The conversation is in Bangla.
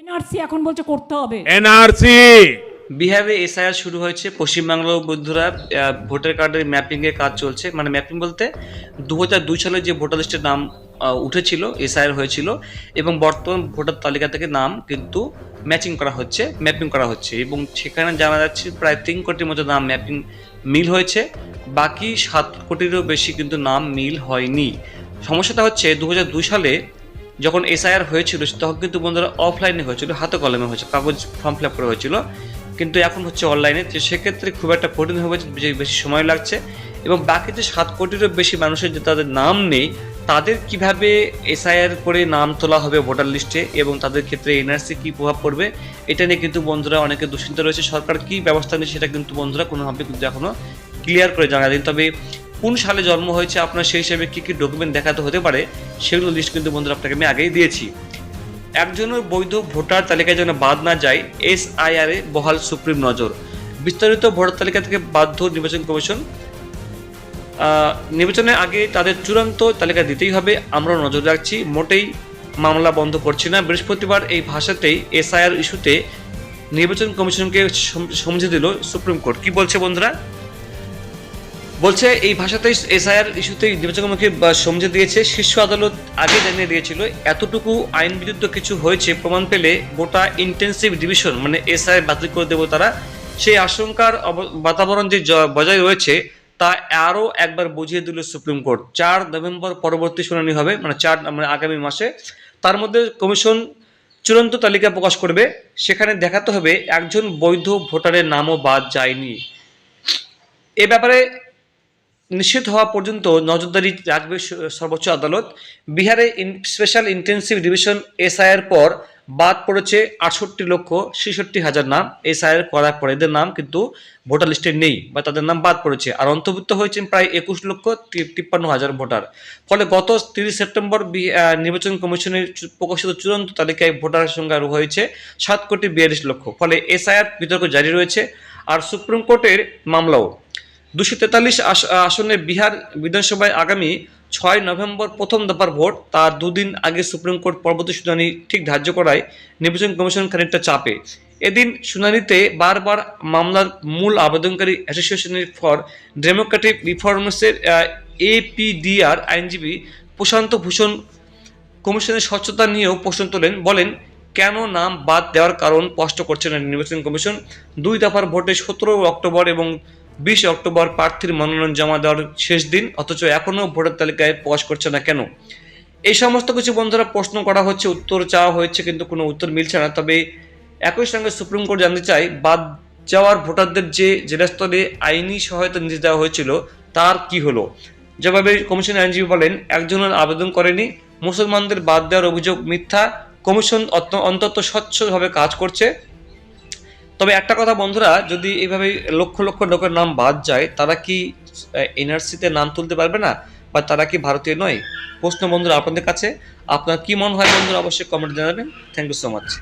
এনআরসি এখন বলছে করতে হবে। এনআরসি। বিহারে এসআইআর শুরু হয়েছে পশ্চিমবাংলার বন্ধুরা ভোটার কার্ডের ম্যাপিংয়ের কাজ চলছে। মানে ম্যাপিং বলতে দু হাজার দুই সালে যে ভোটার লিস্টের নাম উঠেছিল এসআইআর হয়েছিল এবং বর্তমান ভোটার তালিকা থেকে নাম কিন্তু ম্যাচিং করা হচ্ছে ম্যাপিং করা হচ্ছে। এবং সেখানে জানা যাচ্ছে প্রায় তিন কোটির মতো নাম ম্যাপিং মিল হয়েছে বাকি সাত কোটিরও বেশি কিন্তু নাম মিল হয়নি। সমস্যাটা হচ্ছে দু হাজার দুই সালে যখন এসআইআর হয়েছিল, তখন কিন্তু বন্ধুরা অফলাইনে হয়েছিল, হাতে কলমে হয়েছে, কাগজ ফর্ম ফিল আপ করে হয়েছিল। কিন্তু এখন হচ্ছে অনলাইনে যে সেক্ষেত্রে খুব একটা কঠিন হবে যে বেশি সময় লাগছে। এবং বাকি যে সাত কোটিরও বেশি মানুষের যে তাদের নাম নেই, তাদের কীভাবে এসআইআর করে নাম তোলা হবে ভোটার লিস্টে এবং তাদের ক্ষেত্রে এনআরসি কী প্রভাব পড়বে, এটা নিয়ে কিন্তু বন্ধুরা অনেকে দুশ্চিন্তা রয়েছে। সরকার কী ব্যবস্থা নিচ্ছে সেটা কিন্তু বন্ধুরা কোনোভাবে কিন্তু এখনও ক্লিয়ার করে জানা দিন তবে কোন সালে জন্ম হয়েছে, আপনার সেই হিসেবে কী কী ডকুমেন্ট দেখাতে হতে পারে, সেগুলো লিস্ট কিন্তু বন্ধুরা আপনাকে আমি আগেই দিয়েছি। একজনের বৈধ ভোটার তালিকায় যেন বাদ না যায় এসআইআর এ বহাল সুপ্রিম নজর। বিস্তারিত ভোটার তালিকা থেকে বাধ্য নির্বাচন কমিশন নির্বাচনের আগে তাদের চূড়ান্ত তালিকা দিতেই হবে। আমরা নজর রাখছি, মোটেই মামলা বন্ধ করছি না। বৃহস্পতিবার এই ভাষাতেই এসআইআর ইস্যুতে নির্বাচন কমিশনকে সম- সমঝে দিল সুপ্রিম কোর্ট। কি বলছে বন্ধুরা? বলছে, এই ভাষাতেই এসআইআর ইস্যুতেই নির্বাচন সমঝে দিয়েছে, শীর্ষ আদালত আগে জানিয়ে দিয়েছিল, এতটুকু আইন বিরুদ্ধ কিছু হয়েছে, প্রমাণ পেলে গোটা ইন্টেন্সিভ ডিভিশন মানে এসআই বাতিল করে দেবো তারা। সেই আশঙ্কার বাতাবরণ যে বজায় রয়েছে, তা আরও একবার বুঝিয়ে দিল সুপ্রিম কোর্ট। চার নভেম্বর পরবর্তী শুনানি হবে মানে চার মানে আগামী মাসে। তার মধ্যে কমিশন চূড়ান্ত তালিকা প্রকাশ করবে, সেখানে দেখাতে হবে একজন বৈধ ভোটারের নামও বাদ যায়নি। এ ব্যাপারে নিশ্চিত হওয়া পর্যন্ত নজরদারি রাখবে সর্বোচ্চ আদালত। বিহারে স্পেশাল ইন্টেন্সিভ ডিভিশন এসআইয়ের পর বাদ পড়েছে আটষট্টি লক্ষ ছেষট্টি হাজার নাম। এসআইয়ের করার পর এদের নাম কিন্তু ভোটার লিস্টে নেই বা তাদের নাম বাদ পড়েছে। আর অন্তর্ভুক্ত হয়েছেন প্রায় একুশ লক্ষ তিপ্পান্ন হাজার ভোটার। ফলে গত তিরিশ সেপ্টেম্বর নির্বাচন কমিশনের প্রকাশিত চূড়ান্ত তালিকায় ভোটারের সংখ্যা হয়েছে সাত কোটি বিয়াল্লিশ লক্ষ। ফলে এসআইআর বিতর্ক জারি রয়েছে। আর সুপ্রিম কোর্টের মামলাও দুশো তেতাল্লিশ আসনে বিহার বিধানসভায় আগামী ছয় নভেম্বর প্রথম দফার ভোট তার দুদিন আগে সুপ্রিম কোর্ট পরবর্তী শুনানি ঠিক ধার্য করায় নির্বাচন কমিশন খানিকটা চাপে। এদিন শুনানিতে বারবার মামলার মূল আবেদনকারী অ্যাসোসিয়েশনের ফর ডেমোক্রেটিক রিফর্মসের এপিডিআর আইনজীবী প্রশান্ত ভূষণ কমিশনের স্বচ্ছতা নিয়েও প্রশ্ন তোলেন, বলেন, কেন নাম বাদ দেওয়ার কারণ স্পষ্ট করছে না নির্বাচন কমিশন? দুই দফার ভোটে সতেরো অক্টোবর এবং বিশ অক্টোবর প্রার্থীর মনোনয়ন জমা দেওয়ার শেষ দিন, অথচ এখনও ভোটার তালিকায় প্রকাশ করছে না কেন? এই সমস্ত কিছু বন্ধুরা প্রশ্ন করা হচ্ছে, উত্তর চাওয়া হয়েছে কিন্তু কোনো উত্তর মিলছে না। তবে একই সঙ্গে সুপ্রিম কোর্ট জানতে চায়, বাদ যাওয়ার ভোটারদের যে জেলা স্তরে আইনি সহায়তা নিতে দেওয়া হয়েছিল, তার কি হলো? জবাবে কমিশন আইনজীবী বলেন একজনের আবেদন করেনি। মুসলমানদের বাদ দেওয়ার অভিযোগ মিথ্যা। কমিশন অন্তত স্বচ্ছভাবে কাজ করছে। তবে একটা কথা বন্ধুরা, যদি এইভাবে লক্ষ লক্ষ লোকের নাম বাদ যায়, তারা কি এনআরসিতে নাম তুলতে পারবে না? বা তারা কি ভারতীয় নয়? প্রশ্ন বন্ধুরা আপনাদের কাছে। আপনার কি মনে হয় বন্ধুরা, অবশ্যই কমেন্ট জানাবেন। Thank you so much